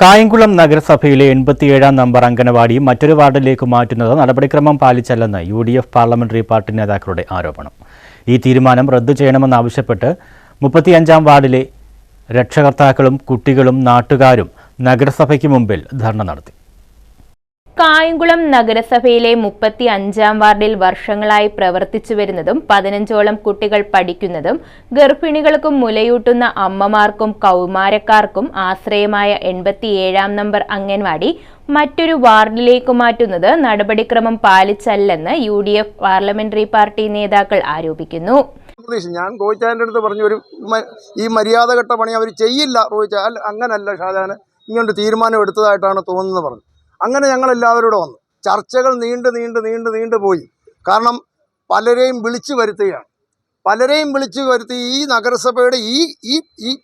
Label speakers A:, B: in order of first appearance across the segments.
A: കായംകുളം നഗരസഭയിലെ എൺപത്തിയേഴാം നമ്പർ അംഗനവാടി മറ്റൊരു വാർഡിലേക്ക് മാറ്റുന്നത് നടപടിക്രമം പാലിച്ചല്ലെന്ന് U D F parliamentary party നേതാക്കളുടെ ആരോപണം. ഈ തീരുമാനം റദ്ദു ചെയ്യണമെന്നാവശ്യപ്പെട്ട് മുപ്പത്തിയഞ്ചാം വാർഡിലെ രക്ഷകർത്താക്കളും കുട്ടികളും നാട്ടുകാരും നഗരസഭയ്ക്ക് മുമ്പിൽ ധർണ നടത്തി.
B: കായംകുളം നഗരസഭയിലെ മുപ്പത്തി അഞ്ചാം വാർഡിൽ വർഷങ്ങളായി പ്രവർത്തിച്ചു വരുന്നതും പതിനഞ്ചോളം കുട്ടികൾ പഠിക്കുന്നതും ഗർഭിണികൾക്കും മുലയൂട്ടുന്ന അമ്മമാർക്കും കൗമാരക്കാർക്കും ആശ്രയമായ എൺപത്തിയേഴാം നമ്പർ അംഗൻവാടി മറ്റൊരു വാർഡിലേക്ക് മാറ്റുന്നത് നടപടിക്രമം പാലിച്ചല്ലെന്ന് U D F parliamentary party നേതാക്കൾ ആരോപിക്കുന്നു.
C: ഞാൻ റോഹിച്ചാന്റെ അടുത്ത് പറഞ്ഞു ഒരു ഈ ഈ മര്യാദഘട്ട പണി അവർ ചെയ്യില്ല റോഹിച്ച അങ്ങനല്ല ഷാജാന് ഇങ്ങനൊരു തീരുമാനം എടുത്തതായിട്ടാണ് തോന്നുന്നത് പറഞ്ഞു അങ്ങനെ ഞങ്ങൾ എല്ലാവരോടും വന്നു. ചർച്ചകൾ നീണ്ട് നീണ്ട് നീണ്ട് നീണ്ട് പോയി. കാരണം പലരെയും വിളിച്ചു വരുത്തുകയാണ്. പലരെയും വിളിച്ചു വരുത്തി ഈ നഗരസഭയുടെ ഈ ഈ-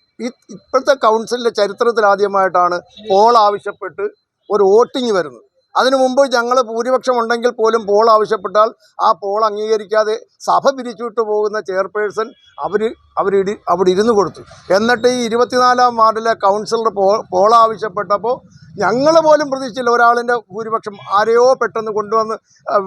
C: ഇപ്പോഴത്തെ കൗൺസിലിന്റെ ചരിത്രത്തിൽ ആദ്യമായിട്ടാണ് പോൾ ആവശ്യപ്പെട്ട് ഒരു വോട്ടിംഗ് വരുന്നത്. അതിനു മുമ്പ് ഞങ്ങൾ ഭൂരിപക്ഷം ഉണ്ടെങ്കിൽ പോലും പോൾ ആവശ്യപ്പെട്ടാൽ ആ പോൾ അംഗീകരിക്കാതെ സഭ പിരിച്ചുവിട്ട് പോകുന്ന ചെയർപേഴ്സൺ അവർ അവരിടി അവിടെ ഇരുന്ന് കൊടുത്തു. എന്നിട്ട് ഈ ഇരുപത്തിനാലാം വാർഡിലെ കൗൺസിലർ പോൾ പോൾ ആവശ്യപ്പെട്ടപ്പോൾ ഞങ്ങൾ പോലും പ്രതീക്ഷിച്ചില്ല ഒരാളിന്റെ ഭൂരിപക്ഷം ആരെയോ പെട്ടെന്ന് കൊണ്ടുവന്ന്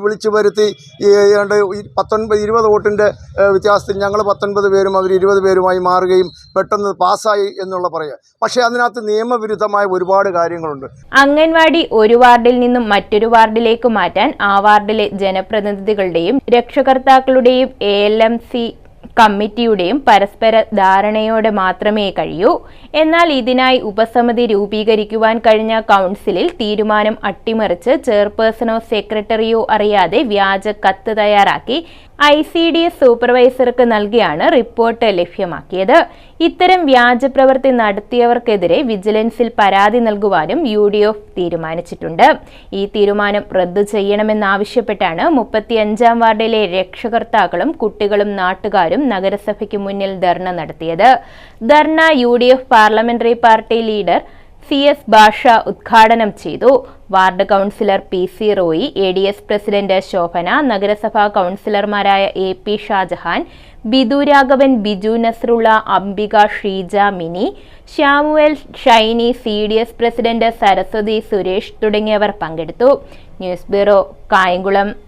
C: വിളിച്ചു വരുത്തി. ഏതാണ്ട് പത്തൊൻപത് ഇരുപത് വോട്ടിന്റെ വ്യത്യാസത്തിൽ ഞങ്ങൾ പത്തൊൻപത് പേരും അവർ ഇരുപത് പേരുമായി മാറുകയും പെട്ടെന്ന് പാസ്സായി എന്നുള്ള പറയുക പക്ഷേ അതിനകത്ത് നിയമവിരുദ്ധമായ ഒരുപാട് കാര്യങ്ങളുണ്ട്.
B: അംഗൻവാടി ഒരു വാർഡിൽ നിന്നും മറ്റൊരു വാർഡിലേക്ക് മാറ്റാൻ ആ വാർഡിലെ ജനപ്രതിനിധികളുടെയും രക്ഷകർത്താക്കളുടെയും എ എൽ എം സി കമ്മിറ്റിയുടെയും പരസ്പര ധാരണയോടെ മാത്രമേ കഴിയൂ. എന്നാൽ ഇതിനായി ഉപസമിതി രൂപീകരിക്കുവാൻ കഴിഞ്ഞ കൗൺസിലിൽ തീരുമാനം അട്ടിമറിച്ച് ചെയർപേഴ്സണോ സെക്രട്ടറിയോ അറിയാതെ വ്യാജ കത്ത് തയ്യാറാക്കി ഐ സി ഡി എസ് സൂപ്പർവൈസർക്ക് നൽകിയാണ് റിപ്പോർട്ട് ലഭ്യമാക്കിയത്. ഇത്തരം വ്യാജ പ്രവൃത്തി നടത്തിയവർക്കെതിരെ വിജിലൻസിൽ പരാതി നൽകുവാനും യു ഡി എഫ് തീരുമാനിച്ചിട്ടുണ്ട്. ഈ തീരുമാനം റദ്ദു ചെയ്യണമെന്നാവശ്യപ്പെട്ടാണ് മുപ്പത്തിയഞ്ചാം വാർഡിലെ രക്ഷകർത്താക്കളും കുട്ടികളും നാട്ടുകാരും നഗരസഭയ്ക്ക് മുന്നിൽ ധർണ നടത്തിയത്. ധർണ U parliamentary party leader C S Basha ഉദ്ഘാടനം ചെയ്തു. Ward councillor P C Roy A D S president Shobhana നഗരസഭാ കൗൺസിലർമാരായ A P Shajahan Bidu Raghavan Biju Nasrulla Ambika Sheeja Mini Samuel Shiny C D S president Saraswathi Suresh തുടങ്ങിയവർ പങ്കെടുത്തു. News bureau Kayamkulam.